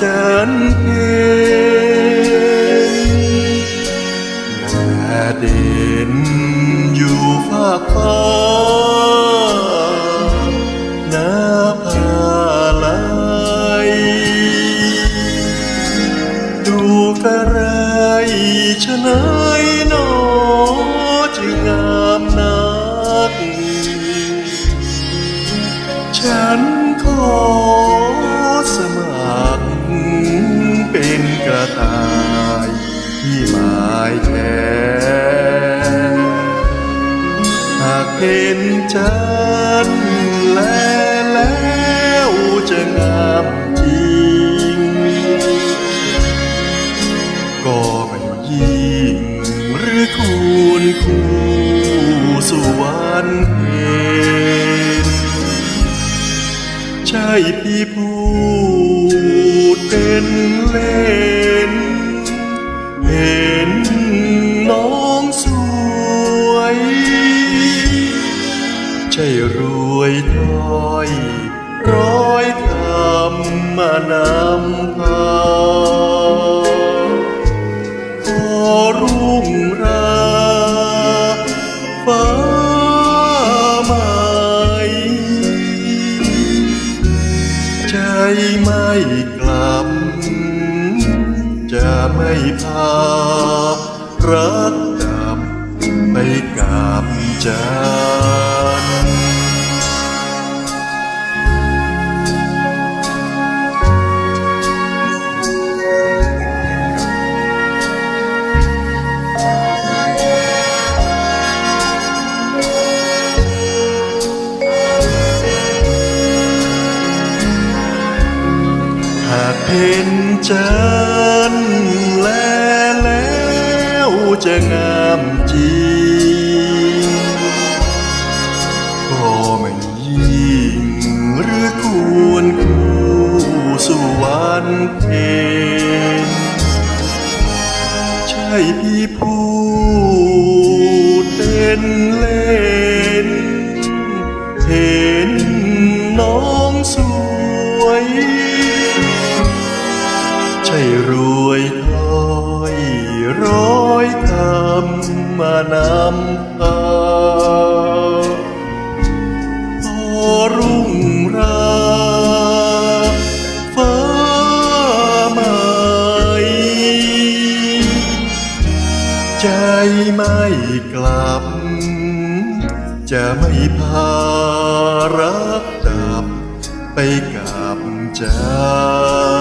จันทร์เพญและเด่นอยู่ฝากฟ้านาผาไหลดูกระไรชะนายหนอง ที่หมายแทนหากเห็นจันแลแล้วจะงามจริง ก็ไม่ยิ่งหรือคูณคู่สู่วันเพ็ญใช่พี่พูดเป็นเล่ ใช่รวยถ้อยร้อยคำมานำพาขอรุ่งราฟ้าใหม่ใจไม่กลับ จะไม่พารักกลับไปกับจัากเพ็นจันแลแล้วจะงามจริงก็ไม่ยิ่งหรือควรคู่สู่วันเพ็ญใช่พี่พูดเป็นเล่นเห็นน้องสวย ใช่รวยถ้อยร้อยคำมานำพาพอรุ่งราฟ้าใหม่ใจไม่กลับ จะไม่พารักดับไปกับจัน